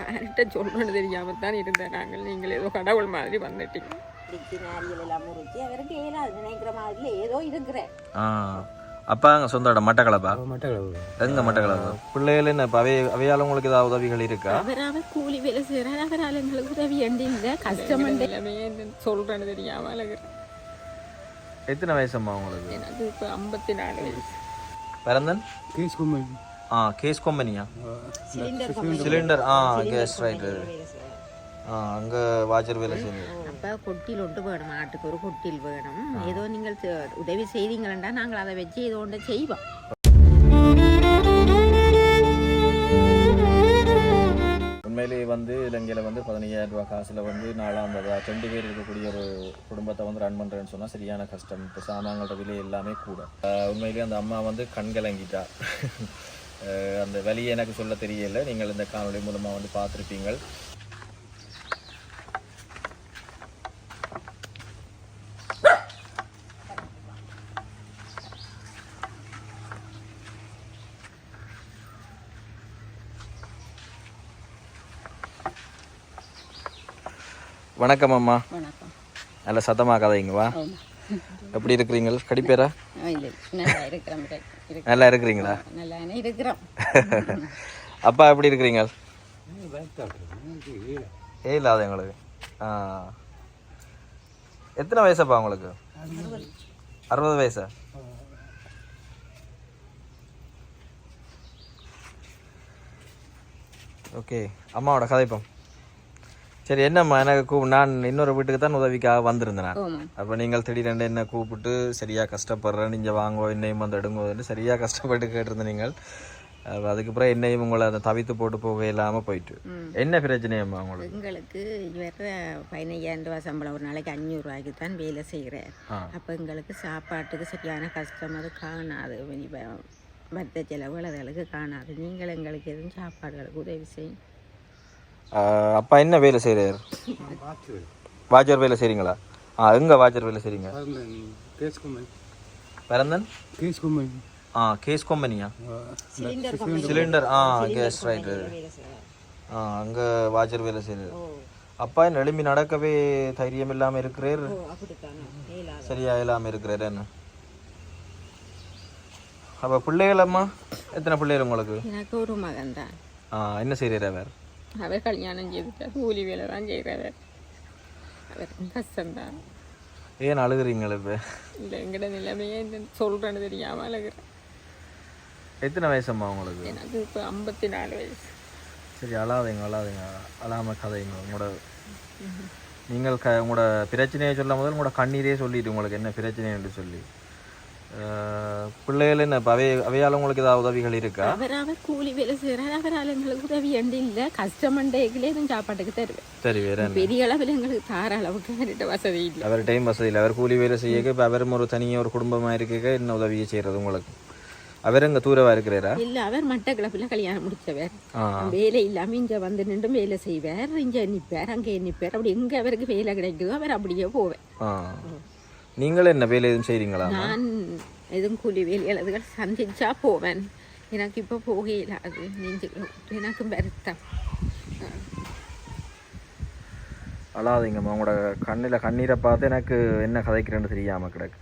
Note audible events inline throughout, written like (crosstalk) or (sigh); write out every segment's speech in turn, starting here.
யார்கிட்ட சொல்றேன்னு தெரியாம தான் இருந்தேன் நாங்கள் நீங்கள் ஏதோ கடவுள் மாதிரி வந்துட்டீங்க அப்பா அங்கே சொந்த இடம் மட்டக்களப்பா மட்டக்களவு எங்க மட்டக்களப்பு பிள்ளைகள் என்ன அவை அவையால் உங்களுக்கு ஏதாவது உதவிகள் இருக்கா கூலி வேலை செய்கிறார் அவரால் எங்களுக்கு உதவி அண்டி இல்லை கஷ்டமண்டு எல்லாமே அழகிறேன் எத்தனை வயசம்மா உங்களுக்கு எனக்கு இப்போ ஐம்பத்தி நாலு வயசு ஆ கேஸ் கம்பெனியா சிலிண்டர் சிலிண்டர் ஆ கேஸ் ரைட் ஆ அங்கே வாட்சர் வேலை செய்யுங்க அப்போ கொட்டில் ஒன்று வேணும் ஆட்டுக்கு ஒரு கொட்டில் வேணும். ஏதோ நீங்கள் செ- உதவி செய்தீங்களா நாங்கள் அதை வச்சு ஏதோ ஒன்று செய்வோம். உண்மையிலேயே வந்து இலங்கையில் வந்து பதினையாயிரம் ரூபாய் காசில் வந்து நாலாம் ரெண்டு பேர் இருக்கக்கூடிய ஒரு குடும்பத்தை வந்து ரன் பண்ணுறேன்னு சொன்னால் சரியான கஷ்டம். இப்போ சாமான்களோட விலை எல்லாமே கூட. உண்மையிலேயே அந்த அம்மா வந்து கண்கலங்கிட்டா. அந்த வழியை எனக்கு சொல்ல தெரியல. நீங்கள் இந்த காணொளி மூலமாக வந்து பார்த்துருப்பீங்கள். வணக்கம் அம்மா. நல்ல சத்தமாக கதைங்க வா. எப்படி இருக்கிறீங்க? கடிப்பேரா? இல்லை நல்லா இருக்கிறீங்களா? நல்லா இருக்கிறோம். (laughs) அப்பா எப்படி இருக்கிறீங்க? ஏ இல்லாத எங்களுக்கு. ஆ. எத்தனை வயசப்பா உங்களுக்கு? அறுபது வயசா? ஓகே அம்மாவோட கதைப்போம் சரி என்னம்மா? எனக்கு கூ நான் இன்னொரு வீட்டுக்கு தான் உதவிக்காக வந்திருந்தேன் நான். அப்போ நீங்கள் திடீரென்று என்ன கூப்பிட்டு சரியாக கஷ்டப்படுறேன் நீங்கள் வாங்கோ என்னையும் வந்து எடுங்கோன்னு சரியாக கஷ்டப்பட்டு கேட்டிருந்த நீங்கள் அப்ப அதுக்கப்புறம் என்னையும் உங்களை அதை தவித்து போட்டு போக இல்லாமல் போயிட்டு. என்ன பிரச்சனையம்மா உங்களுக்கு? எங்களுக்கு வர்ற பதினையாயிரம் ரூபாய் சம்பளம் ஒரு நாளைக்கு அஞ்சூறு ரூபாய்க்கு தான் வேலை செய்கிறேன். அப்போ எங்களுக்கு சாப்பாட்டுக்கு சரியான கஷ்டம் அது காணாது. மற்ற செலவுகள் அதுகளுக்கு காணாது. நீங்கள் எங்களுக்கு எதுவும் சாப்பாடுகளுக்கு உதவி செய்யும் அப்பா என்ன வேலை செய்கிறார் வாட்சர் வேலை செய்கிறீங்களா ஆ எங்கே வாட்சர் வேலை செய்கிறீங்க பிறந்தன் கேஸ் கும்பல் ஆ கேஸ் கம்பெனியா? சிலிண்டர் ஆ கேஸ் ரைட்டு ஆ அங்கே வாட்சர் வேலை செய்கிறார் அப்பா என்ன எழும்பி நடக்கவே தைரியம் இல்லாமல் இருக்கிறார்? சரியா இல்லாமல் இருக்கிறார் என்ன? அப்போ பிள்ளைகள் அம்மா? எத்தனை பிள்ளைகள் உங்களுக்கு? எனக்கு ஒரு மகன் தான் ஆ என்ன செய்கிறார் அவர்? அவர் கல்யாணம் செய்துட்டார் கூலி வேலை தான் செய்கிறவர் அவர் கஷ்டம்தான். ஏன் அழுகுறீங்களா இப்போ இல்லை எங்கட நிலைமையே இந்த சொல்றேன்னு தெரியாம அழகிறேன். எத்தனை வயசம்மா உங்களுக்கு? எனக்கு இப்போ ஐம்பத்தி நாலு வயசு. சரி அழாதீங்க அழாதீங்க. அழாம கதைங்க உங்களோட நீங்கள் க உங்களோட பிரச்சனையை சொல்லும் முதல் உங்களோட கண்ணீரே சொல்லிட்டு உங்களுக்கு என்ன பிரச்சனை என்று சொல்லி. பிள்ளைகள் என்ன இப்போ அவை அவையால் உங்களுக்கு ஏதாவது உதவிகள் இருக்கா அவர் அவர் கூலி வேலை செய்கிறார் அவரால் எங்களுக்கு உதவி அண்டி இல்லை கஷ்டமண்டைகளே எதுவும் சாப்பாட்டுக்கு தருவேன் சரி வேற பெரிய அளவில் எங்களுக்கு தார அளவுக்கு அவர்கிட்ட வசதி இல்லை அவர் டைம் வசதி இல்லை அவர் கூலி வேலை செய்ய இப்போ அவரும் ஒரு தனியாக ஒரு குடும்பமாக இருக்க என்ன உதவியை செய்கிறது உங்களுக்கு அவர் இங்கே தூரமாக இருக்கிறாரா இல்லை அவர் மட்டக்கிழப்பில் கல்யாணம் முடிச்சவர் வேலை இல்லாமல் இங்கே வந்து நின்று வேலை செய்வார் இங்கே நிற்பார் அங்கே நிற்பார் அப்படி எங்கே அவருக்கு வேலை கிடைக்குதோ அவர் அப்படியே போவேன் நீங்கள் என்ன வேலை எதுவும் செய்கிறீங்களா நான் எதுவும் கூலி வேலைகள் சந்திச்சா போவேன். எனக்கு இப்போ போக இயலாது நெஞ்சுகளை எனக்கு வருத்தம். அழாதீங்கம்மா உங்களோட கண்ணில் கண்ணீரை பார்த்து எனக்கு என்ன கதைக்கிறேன்னு தெரியாமல் கிடக்கு.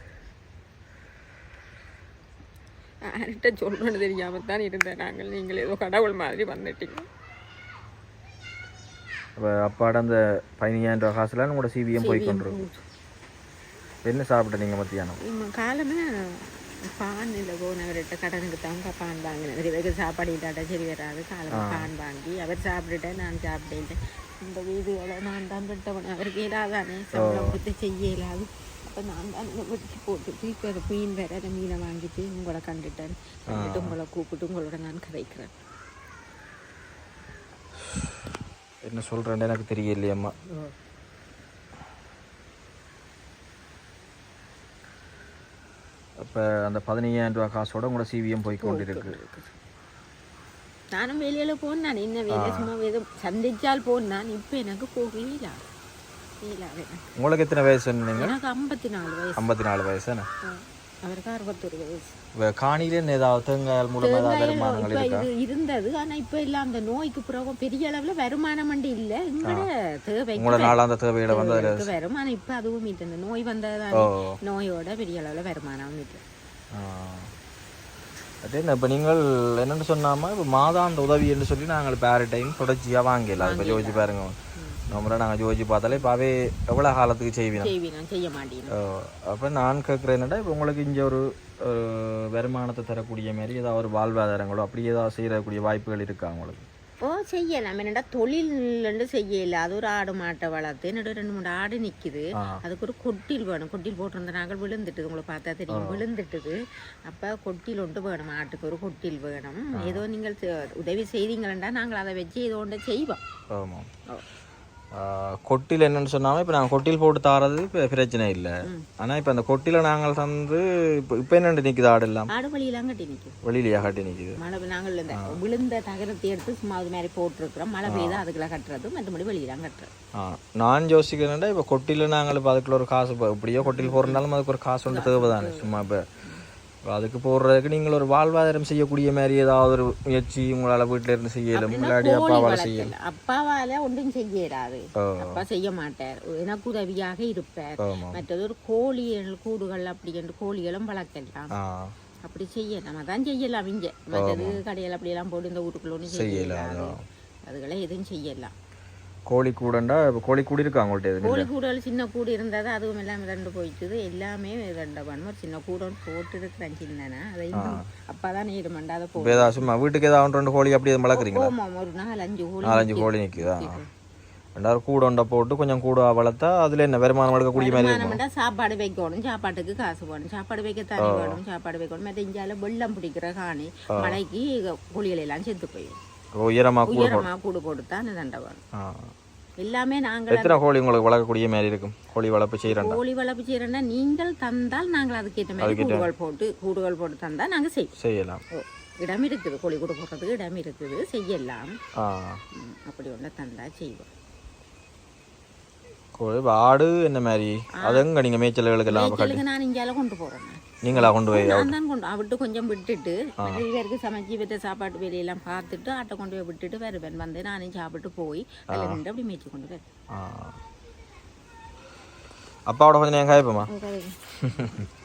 யார்கிட்ட சொல்றேன்னு தெரியாம தான் இருந்தேன் நாங்கள். நீங்கள் ஏதோ கடவுள் மாதிரி வந்துட்டீங்க. அப்போ அப்பாட அந்த பதினஞ்சாயிரம் ரூபா காசுல உங்களோட சிபிஎம் போய் கொண்டிருக்கும் என்ன சாப்பிட்ட நீங்கள் மத்தியானம்? இம்ம காலமே பானில் போனவர்கிட்ட கடனுக்கு தாங்க பான் வாங்கினேன். இவருக்கு சாப்பாடு இல்லாட்ட சரி வராது. காலம் பான் வாங்கி அவர் சாப்பிட்டுட்டேன் நான் சாப்பிட்டேன். இந்த வீடுகளை நான் தான் விட்டவன் அவருக்கு இல்லாதானே சம்பளம் கொடுத்து செய்ய இயலாது அப்போ நான் தான் வெட்டி போட்டுட்டு இப்போ அது மீன் வேற அதை மீனை வாங்கிட்டு உங்களை கண்டுட்டேன். கண்டுட்டு உங்களை கூப்பிட்டு உங்களோட நான் கதைக்கிறேன். என்ன சொல்கிறேன்னு எனக்கு தெரியலையம்மா. அப்போ அந்த பதினையாயிரம் ரூபா காசோட உங்களோட சிவிஎம் போய் கொண்டிருக்கு. நானும் வெளியில போனான் என்ன வேலை சும்மா எதுவும் சந்திச்சால் போனான் இப்போ எனக்கு போகவே எனக்கு. உங்களுக்கு எத்தனை வயசு எனக்கு ஐம்பத்தி நாலு வயசு. ஐம்பத்தி நாலு வயசு அவருக்கு அறுபத்தொரு வயசு. காணிலே ஏதாவது தேங்காயால் மூலமாக ஏதாவது வருமானங்கள் இருக்கா? இருந்தது. ஆனா இப்ப எல்லாம் அந்த நோய்க்கு பிறகு பெரிய அளவுல வருமானம் வந்து இல்ல. எங்கட தேவைக்கு உங்களோட நாளாந்த தேவைகளை வந்து அதில் தேவைக்கு வரும் ஆனா இப்ப அதுவும் இல்லை. இந்த நோய் வந்தது ஓ. நோயோட பெரிய அளவுல வருமானம் இல்லை. அதே இப்போ நீங்கள் என்னென்னு சொன்னாமல் இப்போ மாதாந்த உதவி என்று சொல்லி நாங்கள் பேர டைம் தொடர்ச்சியாக வாங்கலாம் இப்போ யோசிச்சு பாருங்க. நம்மள நாங்கள் யோசிச்சு பார்த்தாலே இப்போ அவே எவ்வளோ காலத்துக்கு செய்வீங்க? செய்ய மாட்டேன் அப்போ நான் கேட்குறேன் என்னடா இப்போ உங்களுக்கு இங்கே ஒரு வருமானத்தை தரக்கூடிய மாதிரி ஏதாவது ஒரு வாழ்வாதாரங்களோ அப்படி ஏதாவது செய்யக்கூடிய வாய்ப்புகள் இருக்கா உங்களுக்கு? ஓ செய்யலாம். என்னடா தொழில் செய்யல. அது ஒரு ஆடு மாட்டை வளர்த்து என்னோட ரெண்டு மூணு ஆடு நிக்குது. ஆ. அதுக்கு ஒரு கொட்டில் வேணும். கொட்டில் போட்டிருந்த நாங்கள் விழுந்துட்டுது. உங்களை பார்த்தா தெரியும். விழுந்துட்டுது. அப்போ கொட்டில் ஒன்று வேணும். ஆட்டுக்கு ஒரு கொட்டில் வேணும். ஏதோ நீங்கள் உதவி செய்தீங்களா நாங்கள் அதை வச்சு ஏதோ ஒன்று செய்வோம். ஆமாம் ஓ. கொட்டில் என்னன்னு சொன்னாமல் இப்போ நாங்கள் கொட்டில் போட்டு தாரது இப்போ பிரச்சனை இல்லை. ஆனால் இப்போ அந்த கொட்டில நாங்கள் தந்து இப்போ இப்போ என்னென்னு நிற்குது ஆடு எல்லாம்? ஆடு வழியெல்லாம் கட்டி நிற்கும் வெளியிலேயே கட்டி நிற்குது மழை நாங்கள் இந்த விழுந்த தகரத்தை எடுத்து சும்மா அது மாதிரி போட்டிருக்கிறோம். மழை பெய்தா அதுக்குள்ள கட்டுறது மற்றபடி வெளியெல்லாம் கட்டுறது. ஆ. நான் யோசிக்கிறேன்டா இப்போ கொட்டில நாங்கள் இப்போ அதுக்குள்ள ஒரு காசு இப்போ இப்படியோ கொட்டில் போடுறனாலும் அதுக்கு ஒரு காசு ஒன்று தேவை. தானே சும்மா இப்போ இப்போ அதுக்கு போடுறதுக்கு நீங்கள் ஒரு வாழ்வாதாரம் செய்யக்கூடிய மாதிரி ஏதாவது ஒரு முயற்சி உங்களால் வீட்டில் இருந்து செய்யலும் இல்லாட்டி கோழி அப்பாவால் செய்யலும் அப்பாவால ஒன்றும் செய்யறாது அப்பா செய்ய மாட்டார். எனக்கு உதவியாக இருப்பார் மற்றது ஒரு கோழிகள் கூடுகள் அப்படி என்று கோழிகளும் வளர்க்கலாம். அப்படி செய்யலாம். அதான் செய்யலாம் இங்க. மற்றது கடையில் அப்படியெல்லாம் போட்டு இந்த வீட்டுக்குள்ள ஒன்றும் செய்யலாம் அதுகளை எதுவும் செய்யலாம். கோழி கூடண்டா இப்போ கோழி கூடி இருக்கா இது கோழி கூடுகள் சின்ன கூடு இருந்தது அதுவும் எல்லாம் ரெண்டு போயிட்டுது. எல்லாமே ரெண்டு பண்ணும் ஒரு சின்ன கூட போட்டு இருக்கிறேன் சின்னனா. அதை அப்பா தான் நீர் மண்டாத இப்போ போ ஏதாவது சும்மா வீட்டுக்கு ஏதாவது ரெண்டு கோழி அப்படி வளர்க்குறீங்களா? போமா ஒரு நாலு அஞ்சு கோழி நாலஞ்சு கோழி நிற்குதா ரெண்டாவது கூட ஒன்றை போட்டு கொஞ்சம் கூட வளர்த்தா அதில் என்ன வருமானம் எடுக்கக்கூடிய மாதிரி இருக்கும்? சாப்பாடு வைக்கணும். சாப்பாட்டுக்கு காசு வேணும் சாப்பாடு வைக்க தண்ணி வேணும். சாப்பாடு வைக்கணும். மற்ற இஞ்சால வெள்ளம் பிடிக்கிற காணி. மழைக்கு குழிகள் எல்லாம் செத்து போயிடும். உயரமாக கூட போட்டு தான் தண்டை வேணும். எல்லாமே நாங்கள் எத்தனை கோழி உங்களுக்கு வளர்க்கக்கூடிய மாதிரி இருக்கும்? கோழி வளர்ப்பு செய்கிறேன்டா கோழி வளர்ப்பு செய்யறோம்னா நீங்கள் தந்தால் நாங்கள் அதுக்கேற்ற மாதிரி கூடுகள் போட்டு கூடுகள் போட்டு தந்தா நாங்கள் செய்வோம். செய்யலாம். இடம் இருக்குது. கோழி கூடு போடுறதுக்கு இடம் இருக்குது. செய்யலாம். அப்படி ஒன்று தந்தா செய்வோம். கோழி ஆடு என்ன மாதிரி? அது எங்க நீங்கள் மேய்ச்சல்களுக்கு நான் இங்கால கொண்டு நான். நீங்களா கொண்டு போய் நான் தான் கொண்டு விட்டு கொஞ்சம் விட்டுட்டு இவருக்கு சமைச்சு விட்டு சாப்பாட்டு வேலையெல்லாம் பார்த்துட்டு ஆட்டை கொண்டு போய் விட்டுட்டு வருவேன். வந்து நானும் சாப்பிட்டு போய் அதில் நின்று அப்படி மேய்ச்சி கொண்டு வருவேன். அப்பாவோட கொஞ்சம் நேரம் காய்ப்போமா (laughs)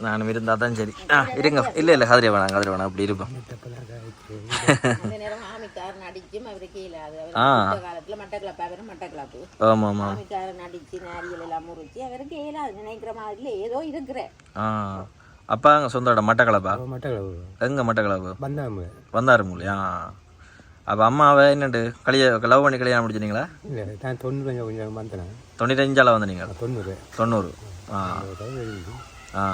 நானும் இருந்தால் தான் சரி. ஆ இருங்க. இல்லை இல்லை கதிரை வேணாம் கதிரை வேணாம். அப்படி இருப்போம். ஆ. ஆமாம் ஆமாம் ஆ. அப்பா அங்கே சொந்த இடம் மட்டக்களப்பா மட்டக்களவு எங்கே மட்டக்களப்பு வந்தாம வந்தாருங்களா அப்போ அம்மாவை என்னண்டு கல்யா லவ் பண்ணி கல்யாணம் முடிச்சிட்டீங்களா? இல்லை நான் தொண்ணூறு கொஞ்சம் வந்தேன். தொண்ணூத்தஞ்சால வந்தீங்க தொண்ணூறு. தொண்ணூறு. ஆ. ஆ.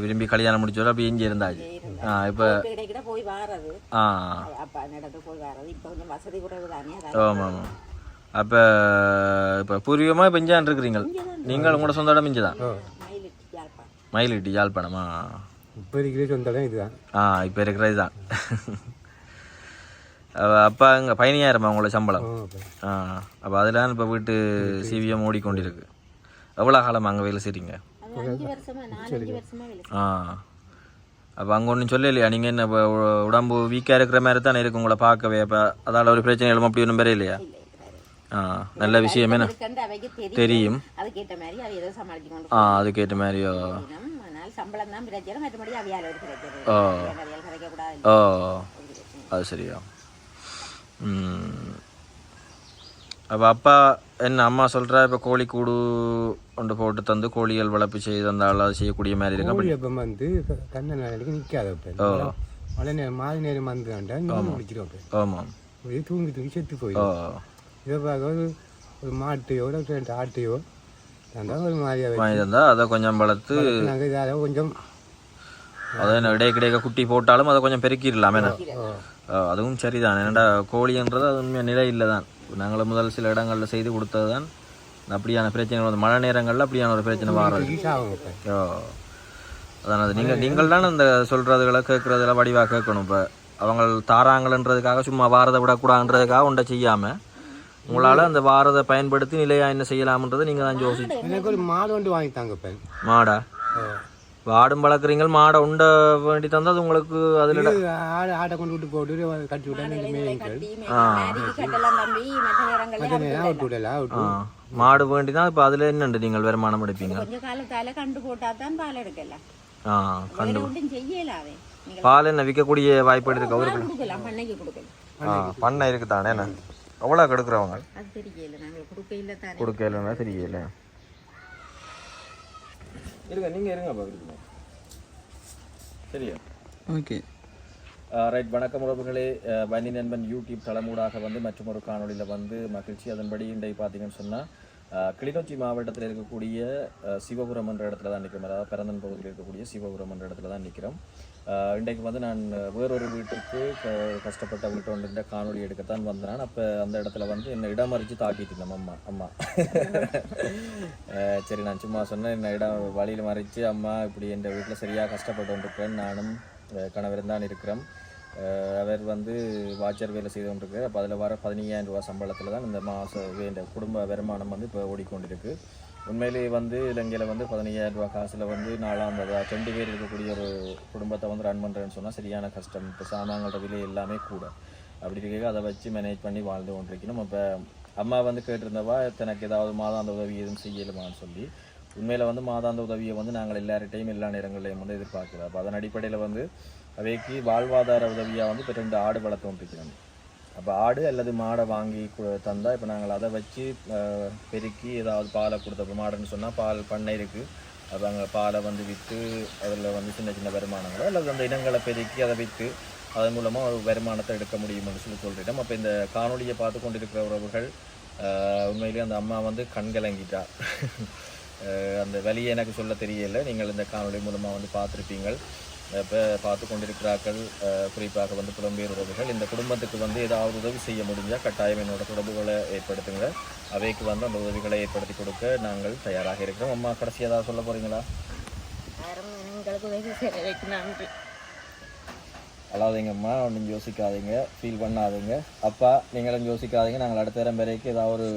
விரும்பி கல்யாணம் முடிச்சோட அப்படி இங்கே இருந்தாச்சு. ஆ இப்போ போய் வாரது. ஆ. அப்பா நடந்து போய் வாரது. இப்போ கொஞ்சம் வசதி குறைவு தானே ஆமாம் ஆமாம். அப்போ இப்போ பூர்வீகமாக இப்போ இஞ்சான் இருக்கிறீங்க நீங்கள் உங்களோட சொந்த இடம் இங்கே தான் மயிலிட்டு யாழ்ப்பாணம். இப்போ இருக்கிற சொந்த இடம் இதுதான். ஆ இப்போ இருக்கிறது தான் அப்பா இங்கே பதினாயிரமா உங்களோட சம்பளம்? ஆ, அப்ப. ஆ அப்போ அதில் இப்போ வீட்டு சிவிஎம் ஓடிக்கொண்டிருக்கு. எவ்வளோ காலம் அங்கே வேலை செய்றீங்க? ஆ. அப்போ அங்கே ஒன்றும் சொல்லலையா? நீங்கள் என்ன இப்போ உடம்பு வீக்காக இருக்கிற மாதிரி தானே இருக்கு உங்களை பார்க்கவே? அப்போ அதால் ஒரு பிரச்சனை எழும் அப்படி ஒன்றும் பெரிய இல்லையா ஆ நல்ல விஷயமே என்ன? தெரியும். ஆ அதுக்கேற்ற மாதிரியோ? ஓ. ஓ. அது சரியா? ம். அப்போ அப்பா என்ன அம்மா சொல்கிறா இப்போ கோழி கூடு கொண்டு போட்டு தந்து கோழிகள் வளர்ப்பு செய்து தந்தாலும் அது செய்யக்கூடிய மாதிரி இருக்கு அப்படி கோழி அப்போ வந்து கண்ண நாளைக்கு நிற்காத இப்போ மழை நேரம் மாலை நேரம் வந்து வேண்டாம் முடிச்சிடும் ஆமாம் இது தூங்கி தூங்கி செத்து போயிடும் இதை பார்க்க ஒரு ஒரு மாட்டையோ ரெண்டு ஆட்டையோ தந்தால் ஒரு மாதிரியாக வாங்கி தந்தால் அதை கொஞ்சம் வளர்த்து நாங்கள் இதால கொஞ்சம் அதை இடைய கிடைக்க குட்டி போட்டாலும் அதை கொஞ்சம் பெருக்கிடலாமே. அதுவும் சரிதான். என்னடா கோழின்றது அது உண்மையாக நிலை இல்லை தான் நாங்கள் முதல் சில இடங்களில் செய்து கொடுத்தது தான் அப்படியான பிரச்சனை வந்து மழை நேரங்களில் அப்படியான ஒரு பிரச்சனை இப்போ ஓ. அதான் அது நீங்கள் நீங்கள் தானே இந்த சொல்கிறதுகளை கேட்குறதுல வடிவாக கேட்கணும் இப்போ. அவங்க தாராங்களன்றதுக்காக சும்மா வாரதை விடக்கூடாதுன்றதுக்காக ஒன்றை செய்யாமல் உங்களால் அந்த வாரதை பயன்படுத்தி நிலையாக என்ன செய்யலாம்ன்றதை நீங்கள் தான் யோசி எனக்கு ஒரு மாடு ஒன்று வாங்கித்தாங்க மாடா? ஆடும் வளர்க்குறீங்க மாடை உண்ட வேண்டி தந்தா அது உங்களுக்கு அதில் ஆடு ஆட்டை கொண்டு விட்டு போட்டு கட்டி விட்டா ரெண்டு மேய்கள் கட்டலாம் தம்பி மற்ற நேரங்களில் மற்ற நேரம் அவுட்டு விடல அவுட்டு ஆ. மாடு வேண்டி தான் இப்போ அதில் என்னண்டு நீங்கள் வருமானம் எடுப்பீங்க? கொஞ்ச காலத்தால கண்டு போட்டா தான் பால் எடுக்கலாம். ஆ கண்டு. செய்யலாவே பால் என்ன விற்கக்கூடிய வாய்ப்பு கொடுக்கலாம் ஆ பண்ணை இருக்கு தானே என்ன? எவ்வளோ கெடுக்குறவங்க? கொடுக்கலன்னா தெரியல. இருங்க நீங்கள் இருங்க பார்க்குறீங்க சரியா? ஓகே. ரைட் வணக்கம் உறவுகளே. வன்னி நண்பன் யூடியூப் தலைமூடாக வந்து மற்றும் ஒரு காணொளியில் வந்து மகிழ்ச்சி. அதன்படி இன்றைக்கு பார்த்தீங்கன்னு சொன்னால் கிளிநொச்சி மாவட்டத்தில் இருக்கக்கூடிய சிவபுரம் என்ற இடத்துல தான் நிற்கிறோம். அதாவது பிறந்தன் பகுதியில் இருக்கக்கூடிய சிவபுரம் என்ற இடத்துல தான் நிற்கிறோம். இன்றைக்கு வந்து நான் வேறொரு வீட்டுக்கு க- கஷ்டப்பட்ட வீட்டு ஒன்று காணொலி எடுக்கத்தான் வந்தேன். அப்போ அந்த இடத்துல வந்து என்னை இடமறிச்சு தாக்கிட்டு இருந்தோம் அம்மா அம்மா. சரி நான் சும்மா சொன்னேன் என்னை இடம் வழியில் மறைச்சு அம்மா இப்படி என் வீட்டில் சரியாக கஷ்டப்பட்டு கொண்டிருக்கிறேன் நானும் அஹ், கணவரும் தான் இருக்கிறேன் அவர் வந்து வாட்சர் வேலை செய்து கொண்டிருக்காரு அப்போ அதில் வர பதினையாயிரம் ரூபா சம்பளத்தில் தான் இந்த மாத இந்த குடும்ப வருமானம் வந்து இப்போ ஓடிக்கொண்டிருக்கு. உண்மையிலேயே வந்து இலங்கையில் வந்து பதினையாயிரம் ரூபாய் காசில் வந்து நாலாம் ரெண்டு பேர் இருக்கக்கூடிய ஒரு குடும்பத்தை வந்து ரன் பண்ணுறேன்னு சொன்னால் சரியான கஷ்டம். இப்போ சாமான்களோட விலை எல்லாமே கூட. அப்படி இருக்க அதை வச்சு மேனேஜ் பண்ணி வாழ்ந்து கொண்டிருக்கணும். இப்போ அம்மா வந்து கேட்டிருந்தவா தனக்கு ஏதாவது மாதாந்த உதவி எதுவும் செய்யலுமான்னு சொல்லி. உண்மையில் வந்து மாதாந்த உதவியை வந்து நாங்கள் எல்லார்ட்டையும் எல்லா நேரங்களையும் வந்து எதிர்பார்க்கிறோம். அப்போ அதன் அடிப்படையில் வந்து அவைக்கு வாழ்வாதார உதவியாக வந்து இப்போ ரெண்டு ஆடு வளர்த்து கொண்டிருக்கிறோம் அப்போ ஆடு அல்லது மாடை வாங்கி தந்தால் இப்போ நாங்கள் அதை வச்சு பெருக்கி ஏதாவது பாலை கொடுத்த மாடுன்னு சொன்னால் பால் பண்ணை இருக்குது அது அங்கே பாலை வந்து விற்று அதில் வந்து சின்ன சின்ன வருமானங்களோ அல்லது அந்த இனங்களை பெருக்கி அதை விற்று அதன் மூலமாக ஒரு வருமானத்தை எடுக்க முடியும்னு சொல்லி சொல்லிட்டோம் அப்போ இந்த காணொலியை பார்த்து கொண்டிருக்கிற உறவுகள் உண்மையிலேயே அந்த அம்மா வந்து கண்கலங்கிட்டா அந்த வழியை எனக்கு சொல்ல தெரியலை. நீங்கள் இந்த காணொலி மூலமாக வந்து பார்த்துருப்பீங்கள். இப்போ பார்த்து கொண்டிருக்கிறார்கள் குறிப்பாக வந்து புலம்பெயர் உறவுகள். இந்த குடும்பத்துக்கு வந்து ஏதாவது உதவி செய்ய முடிஞ்சால் கட்டாயம் என்னோட தொடர்புகளை ஏற்படுத்துங்க. அவைக்கு வந்து அந்த உதவிகளை ஏற்படுத்தி கொடுக்க நாங்கள் தயாராக இருக்கிறோம். அம்மா கடைசி ஏதாவது சொல்ல போகிறீங்களா நன்றி. அழாதீங்க அம்மா ஒன்றும் யோசிக்காதீங்க. ஃபீல் பண்ணாதீங்க. அப்பா நீங்களும் யோசிக்காதீங்க. நாங்கள் அடுத்த தரம் வரைக்கும் ஏதாவது ஒரு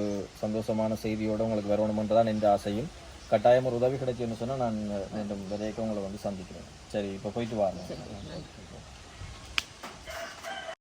சந்தோஷமான செய்தியோடு உங்களுக்கு வரணுமென்றதான் என்ற ஆசையும். கட்டாயம் ஒரு உதவி கிடைச்சுன்னு சொன்னால் நான் மீண்டும் வரைக்கும் உங்களை வந்து சந்திக்கிறேன். சரி இப்போ போயிட்டு வாங்க.